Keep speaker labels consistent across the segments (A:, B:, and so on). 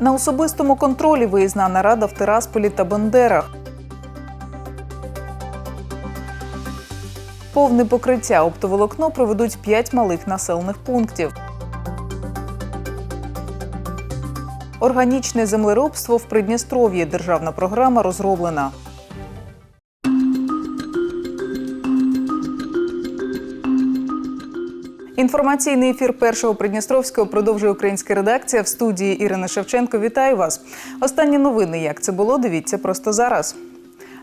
A: На особистому контролі виїзна нарада в Тирасполі та Бендерах. Повне покриття оптоволокно проведуть 5 малих населених пунктів. Органічне землеробство в Придністров'ї. Державна програма розроблена. Інформаційний ефір першого Придністровського продовжує українська редакція в студії Ірина Шевченко. Вітаю вас. Останні новини. Як це було? Дивіться просто зараз.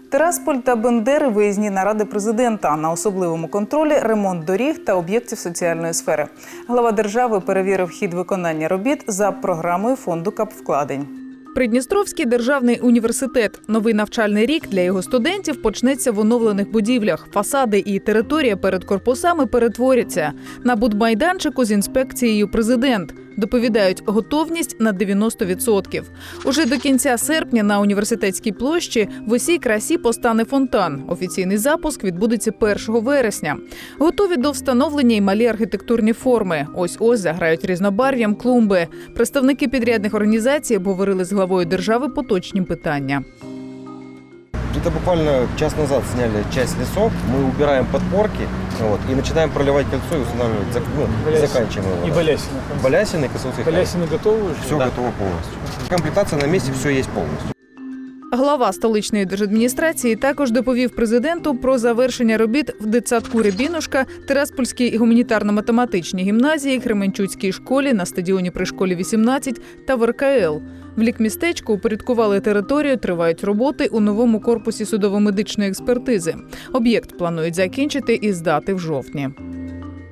A: Тирасполь та Бендери виїзні наради президента на особливому контролі, ремонт доріг та об'єктів соціальної сфери. Глава держави перевірив хід виконання робіт за програмою фонду капвкладень. Придністровський державний університет. Новий навчальний рік для його студентів почнеться в оновлених будівлях. Фасади і територія перед корпусами перетворяться на будмайданчику з інспекцією президент. Доповідають готовність на 90%. Уже до кінця серпня на університетській площі в усій красі постане фонтан. Офіційний запуск відбудеться 1 вересня. Готові до встановлення й малі архітектурні форми. Ось ось заграють різнобарв'ям клумби. Представники підрядних організацій обговорили з главою держави поточні питання.
B: Это буквально час назад сняли часть лесов, мы убираем подпорки вот, и начинаем проливать кольцо и устанавливать, зак- ну,
C: Балясина.
B: заканчиваем его.
C: И
B: да.
C: балясина.
B: Балясины, косовцы,
C: Балясины готовы уже?
B: Все готово полностью. Комплектация на месте, все есть полностью.
A: Глава столичної держадміністрації також доповів президенту про завершення робіт в дитсадку Рябінушка, Тираспольській гуманітарно-математичній гімназії, Кременчуцькій школі на стадіоні при школі 18 та в РКЛ. В лікмістечку упорядкували територію, тривають роботи у новому корпусі судово-медичної експертизи. Об'єкт планують закінчити і здати в жовтні.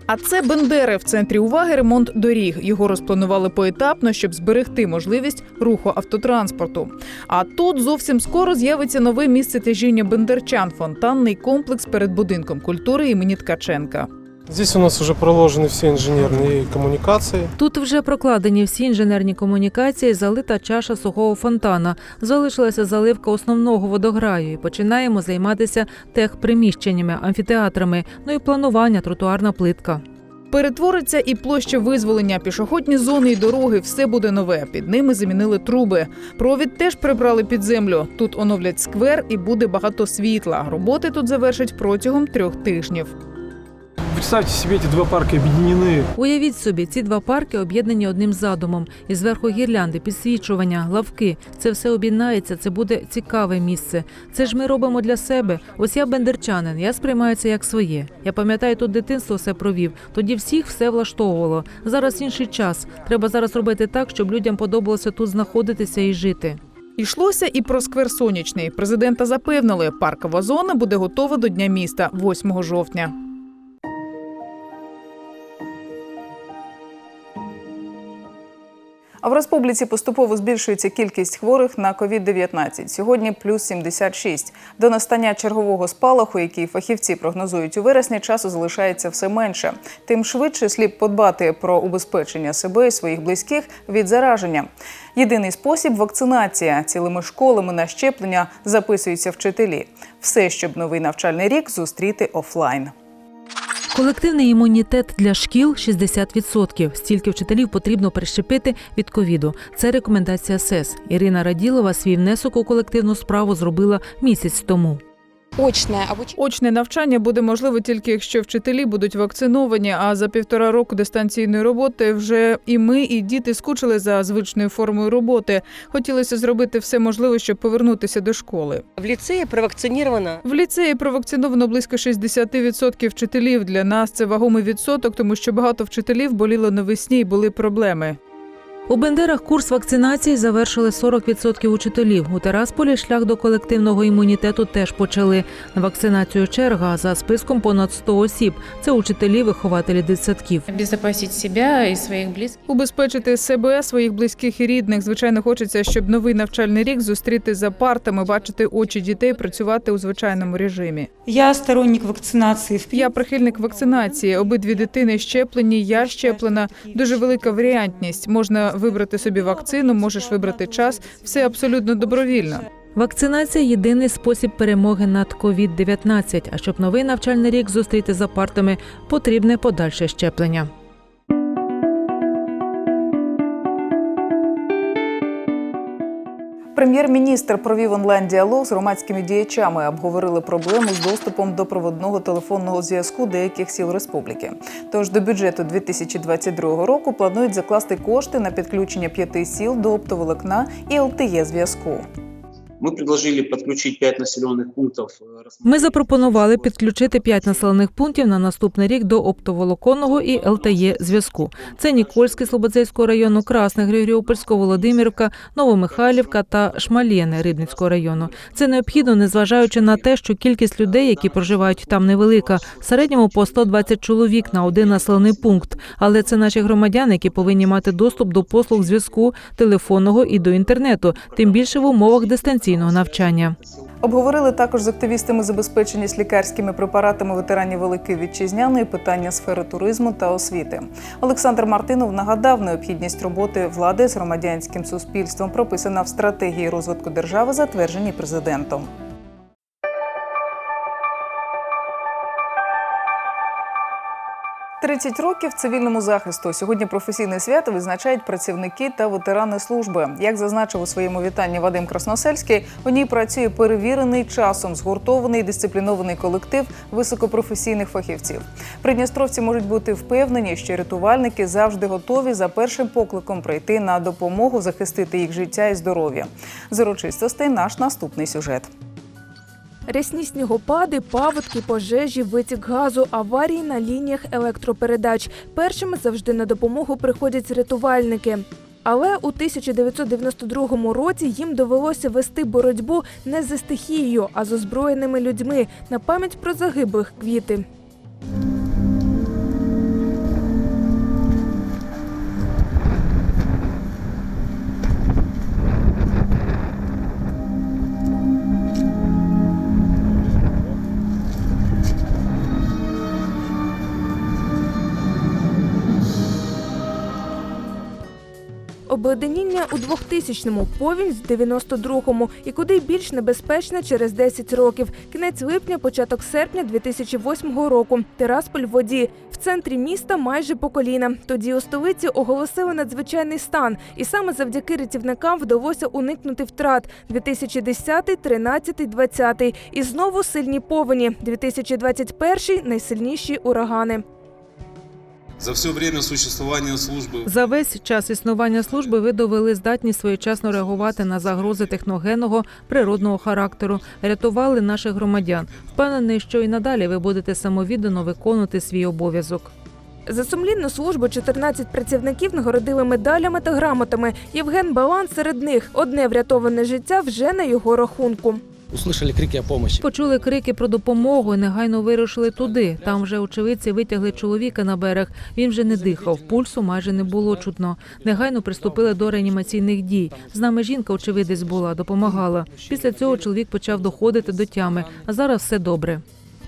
A: А це Бендери в центрі уваги ремонт доріг. Його розпланували поетапно, щоб зберегти можливість руху автотранспорту. А тут зовсім скоро з'явиться нове місце тяжіння бендерчан фонтанний комплекс перед будинком культури імені Ткаченка.
C: Здесь у нас уже проложены все инженерные коммуникации.
D: Тут вже прокладені всі інженерні комунікації, залита чаша сухого фонтана. Залишилася заливка основного водограю. І починаємо займатися техприміщеннями, амфітеатрами, ну і планування, тротуарна плитка.
A: Перетвориться і площа визволення, пішохідні зони і дороги. Все буде нове. Під ними замінили труби. Провід теж прибрали під землю. Тут оновлять сквер і буде багато світла. Роботи тут завершать протягом трьох тижнів
C: Представьте себе, эти два парка объединены.
D: Уявіть собі, ці два парки об'єднані одним задумом. І зверху гірлянди, підсвічування, лавки. Це все об'єднається. Це буде цікаве місце. Це ж ми робимо для себе. Ось я бендерчанин, я сприймаю це як своє. Я пам'ятаю, тут дитинство все провів. Тоді всіх все влаштовувало. Зараз інший час. Треба зараз робити так, щоб людям подобалося тут знаходитися і жити.
A: Йшлося і про сквер сонячний. Президента запевнили, паркова зона буде готова до дня міста 8 жовтня. А в республіці поступово збільшується кількість хворих на COVID-19. Сьогодні плюс 76. До настання чергового спалаху, який фахівці прогнозують у вересні, часу залишається все менше. Тим швидше слід подбати про убезпечення себе і своїх близьких від зараження. Єдиний спосіб вакцинація. Цілими школами на щеплення записуються вчителі. Все, щоб новий навчальний рік зустріти офлайн.
D: Колективний імунітет для шкіл 60%. Стільки вчителів потрібно прищепити від ковіду. Це рекомендація СЕС. Ірина Раділова свій внесок у колективну справу зробила місяць тому.
E: Очное обучение.
A: Очне навчання буде можливо тільки якщо вчителі будуть вакциновані. А за півтора року дистанційної роботи вже і ми, і діти скучили за звичною формою роботи. Хотілося зробити все можливе, щоб повернутися до школи.
F: В ліцеї провакциновано
A: В ліцеї провакциновано близько 60% вчителів. Для нас це вагомий відсоток, тому що багато вчителів боліло навесні і були проблеми.
D: У Бендерах курс вакцинації завершили 40% учителів. У Терасполі шлях до колективного імунітету теж почали. На вакцинацію черга за списком понад 100 осіб. Це учителі, вихователі дитсадків.
G: обезопасить себя и своих близких.
A: Убезпечити себе, своїх близьких і рідних. Звичайно, хочеться, щоб новий навчальний рік зустріти за партами, бачити очі дітей, працювати у звичайному режимі.
H: Я сторонник вакцинации. В
A: Я прихильник вакцинації. Обидві дитини щеплені, я щеплена. Дуже велика варіантність. Можна вибрати собі вакцину, можеш вибрати час. Все абсолютно добровільно.
D: Вакцинація єдиний спосіб перемоги над COVID-19. А щоб новий навчальний рік зустріти за партами, потрібне подальше щеплення.
A: Прем'єр-міністр провів онлайн-діалог з громадськими діячами, обговорили проблему з доступом до проводного телефонного зв'язку деяких сіл республіки. Тож до бюджету 2022 року планують закласти кошти на підключення п'яти сіл до оптоволокна і ЛТЕ зв'язку.
E: Мы предложили подключить 5 населенных пунктов. э, рассмотреть-
D: Ми запропонували підключити п'ять населених пунктів на наступний рік до оптоволоконного і ЛТЕ зв'язку. Це Нікольський Слободзейського району, Красне Григоріопольського, Володимирівка, Новомихайлівка та Шмалєне Рибницького району. Це необхідно, незважаючи на те, що кількість людей, які проживають там, невелика. В середньому по 120 чоловік на один населений пункт. Але це наші громадяни, які повинні мати доступ до послуг зв'язку телефонного і до інтернету, тим більше в умовах дистанційного навчання.
A: Обговорили також з активістами забезпеченість лікарськими препаратами ветеранів Великої Вітчизняної питання сфери туризму та освіти. Олександр Мартинов нагадав необхідність роботи влади з громадянським суспільством, прописана в стратегії розвитку держави, затвердженій президентом. «30 років цивільному захисту. Сьогодні професійне свято відзначають працівники та ветерани служби. Як зазначив у своєму вітанні Вадим Красносельський, у ній працює перевірений часом, згуртований, дисциплінований колектив високопрофесійних фахівців. Придністровці можуть бути впевнені, що рятувальники завжди готові за першим покликом прийти на допомогу захистити їх життя і здоров'я. З урочистостей наш наступний сюжет.
I: Рясні снігопади, паводки, пожежі, витік газу, аварії на лініях електропередач. Першими завжди на допомогу приходять рятувальники. Але у 1992 році їм довелося вести боротьбу не зі стихією, а з озброєними людьми на пам'ять про загиблих квіти. Обледеніння у 2000-му, повінь з 92-му і куди більш небезпечна через 10 років. Кінець липня, початок серпня 2008 року. Тирасполь в воді. В центрі міста майже по коліна. Тоді у столиці оголосили надзвичайний стан, і саме завдяки рятівникам вдалося уникнути втрат 2010, 13, 20. І знову сильні повені. 2021 – найсильніші урагани.
J: За все время существования службы
D: За весь час існування служби ви довели здатність своєчасно реагувати на загрози техногенного природного характеру, рятували наших громадян. Впевнений, що і надалі ви будете самовіддано виконувати свій обов'язок.
I: За сумлінну службу 14 працівників нагородили медалями та грамотами. Євген Балан серед них. Одне врятоване життя вже на його рахунку.
K: Услышали крики о помощи.
D: Почули крики про допомогу і негайно вирушили туди. Там вже очевидці витягли чоловіка на берег. Він вже не дихав, пульсу майже не було чутно. Негайно приступили до реанімаційних дій. З нами жінка, очевидець, була, допомагала. Після цього чоловік почав доходити до тями. А зараз все добре.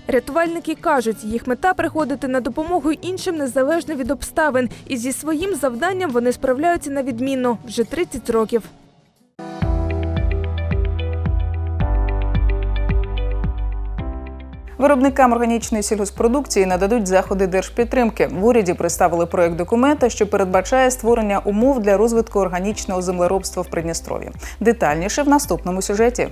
I: Рятувальники кажуть, їх мета приходити на допомогу іншим незалежно від обставин. І зі своїм завданням вони справляються на відмінно вже 30 років.
A: Виробникам органічної сільгоспродукції нададуть заходи держпідтримки. В уряді представили проект документа, що передбачає створення умов для розвитку органічного землеробства в Придністров'ї. Детальніше в наступному сюжеті.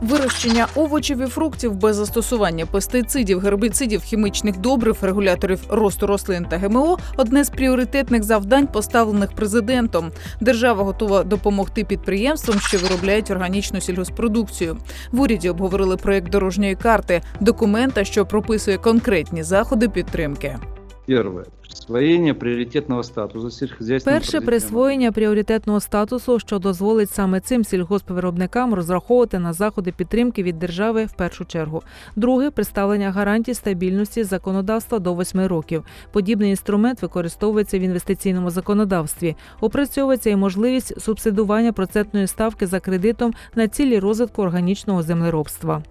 L: Вирощення овочів і фруктів без застосування пестицидів, гербіцидів, хімічних добрив, регуляторів росту рослин та ГМО одне з пріоритетних завдань, поставлених президентом. Держава готова допомогти підприємствам, що виробляють органічну сільгоспродукцію. В уряді обговорили проєкт дорожньої карти, документа, що прописує конкретні заходи підтримки.
M: Первое. Присвоение приоритетного статуса сельскохозяйственным
D: Перше присвоєння пріоритетного статусу, що дозволить саме цим сільгоспвиробникам розраховувати на заходи підтримки від держави в першу чергу. Друге представлення гарантій стабільності законодавства до восьми років. Подібний інструмент використовується в інвестиційному законодавстві. Опрацьовується і можливість субсидування процентної ставки за кредитом на цілі розвитку органічного землеробства.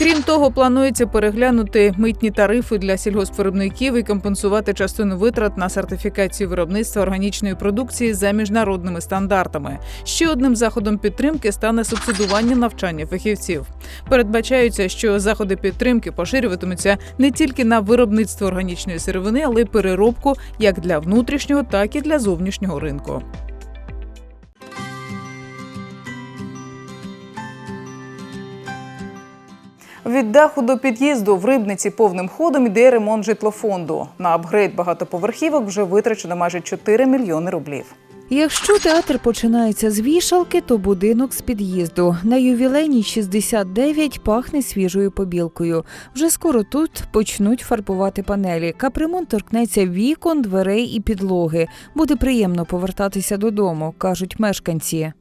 L: Крім того, планується переглянути митні тарифи для сільгоспвиробників і компенсувати частину витрат на сертифікацію виробництва органічної продукції за міжнародними стандартами. Ще одним заходом підтримки стане субсидування навчання фахівців. Передбачається, що заходи підтримки поширюватимуться не тільки на виробництво органічної сировини, але й переробку як для внутрішнього, так і для зовнішнього ринку.
A: Від даху до під'їзду в Рибниці повним ходом іде ремонт житлофонду. На апгрейд багатоповерхівок вже витрачено майже 4 мільйони рублів.
K: Якщо театр починається з вішалки, то будинок з під'їзду. На ювілейній 69 пахне свіжою побілкою. Вже скоро тут почнуть фарбувати панелі. Капремонт торкнеться вікон, дверей і підлоги. Буде приємно повертатися додому, кажуть мешканці.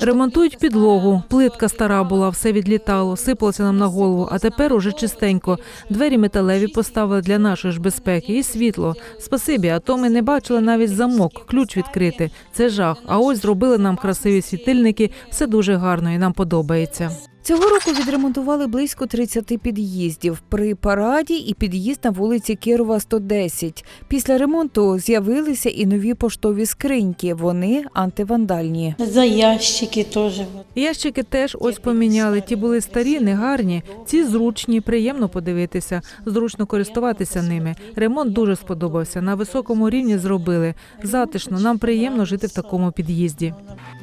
D: Ремонтують підлогу. Плитка стара була, все відлітало, сипалося нам на голову, а тепер уже чистенько. Двері металеві поставили для нашої ж безпеки і світло. Спасибі, а то ми не бачили навіть замок, ключ відкрити. Це жах. А ось зробили нам красиві світильники. Все дуже гарно і нам подобається.
K: Цього року відремонтували близько 30 під'їздів. При параді і під'їзд на вулиці Кирова 110. Після ремонту з'явилися і нові поштові скриньки. Вони антивандальні.
H: За ящики вот.
D: Ящики теж ось поміняли. Ті були старі, негарні. Ці зручні, приємно подивитися, зручно користуватися ними. Ремонт дуже сподобався. На високому рівні зробили. Затишно, нам приємно жити в такому під'їзді.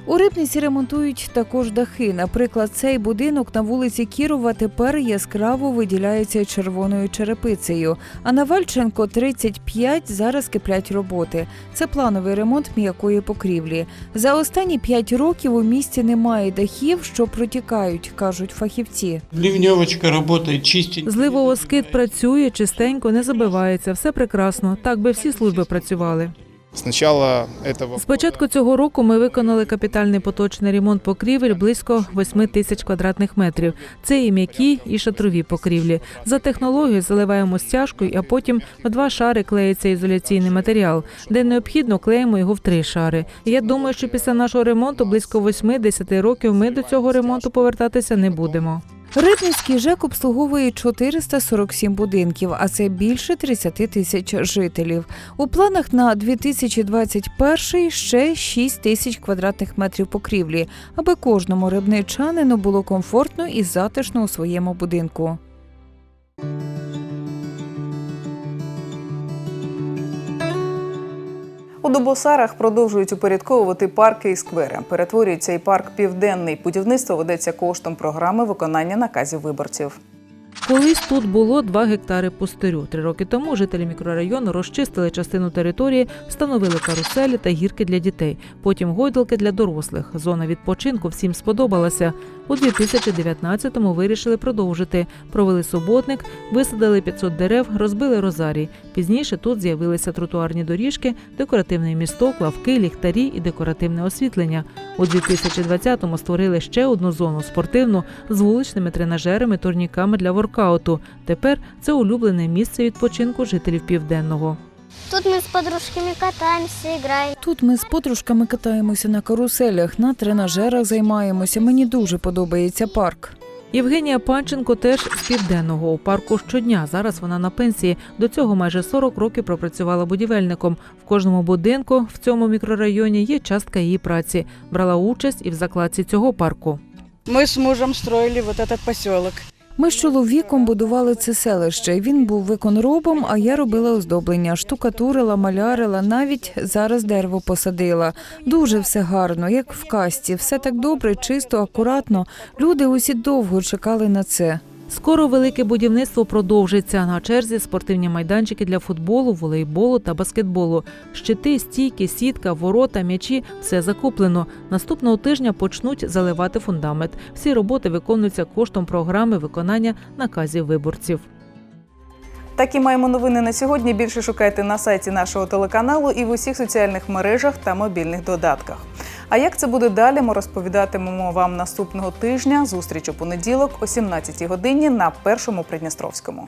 K: У Рибниці ремонтують також дахи. Наприклад, цей будинок на вулиці Кірова тепер яскраво виділяється червоною черепицею. А на Вальченко 35 зараз киплять роботи. Це плановий ремонт м'якої покрівлі. За останні 5 років у місті немає дахів, що протікають, кажуть фахівці.
N: Ливневочка работает, чистить.
D: Зливовоскид працює, чистенько, не забивається. Все прекрасно. Так би всі служби працювали. З початку цього року ми виконали капітальний поточний ремонт покрівель близько 8 тисяч квадратних метрів. Це і м'які, і шатрові покрівлі. За технологією заливаємо стяжкою, а потім в два шари клеїться ізоляційний матеріал. Де необхідно, клеїмо його в три шари. Я думаю, що після нашого ремонту близько 8-10 років ми до цього ремонту повертатися не будемо.
K: Рибницький ЖЕК обслуговує 447 будинків, а це більше 30 тисяч жителів. У планах на 2021 ще 6 тисяч квадратних метрів покрівлі, аби кожному рибничанину було комфортно і затишно у своєму будинку.
A: У Дубосарах продовжують упорядковувати парки і сквери. Перетворюють цей парк південний. Будівництво ведеться коштом програми виконання наказів виборців.
D: Колись тут було 2 гектари пустирю. Три роки тому жителі мікрорайону розчистили частину території, встановили каруселі та гірки для дітей. Потім гойдалки для дорослих. Зона відпочинку всім сподобалася. У 2019-му вирішили продовжити. Провели суботник, висадили 500 дерев, розбили розарій. Пізніше тут з'явилися тротуарні доріжки, декоративний місток, лавки, ліхтарі і декоративне освітлення. У 2020-му створили ще одну зону спортивну з вуличними тренажерами, турніками для воркауту. Тепер це улюблене місце відпочинку жителів південного.
O: Тут мы с подружками катаемся, играем.
K: Тут ми з подружками катаємося на каруселях, на тренажерах займаємося. Мені дуже подобається парк.
D: Євгенія Панченко теж з південного у парку щодня. Зараз вона на пенсії. До цього майже 40 років пропрацювала будівельником. В кожному будинку в цьому мікрорайоні є частка її праці. Брала участь і в закладці цього парку.
F: Мы с мужем строили вот этот поселок.
K: Ми з чоловіком будували це селище. Він був виконробом, а я робила оздоблення, штукатурила, малярила, навіть зараз дерево посадила. Дуже все гарно, як в касті, все так добре, чисто, акуратно. Люди усі довго чекали на це.
D: Скоро велике будівництво продовжиться. На черзі спортивні майданчики для футболу, волейболу та баскетболу. Щити, стійки, сітка, ворота, м'ячі все закуплено. Наступного тижня почнуть заливати фундамент. Всі роботи виконуються коштом програми виконання наказів виборців.
A: Такі маємо новини на сьогодні. Більше шукайте на сайті нашого телеканалу і в усіх соціальних мережах та мобільних додатках. А як це буде далі? Ми розповідатимемо вам наступного тижня. Зустріч у понеділок о 17 годині на першому Придністровському.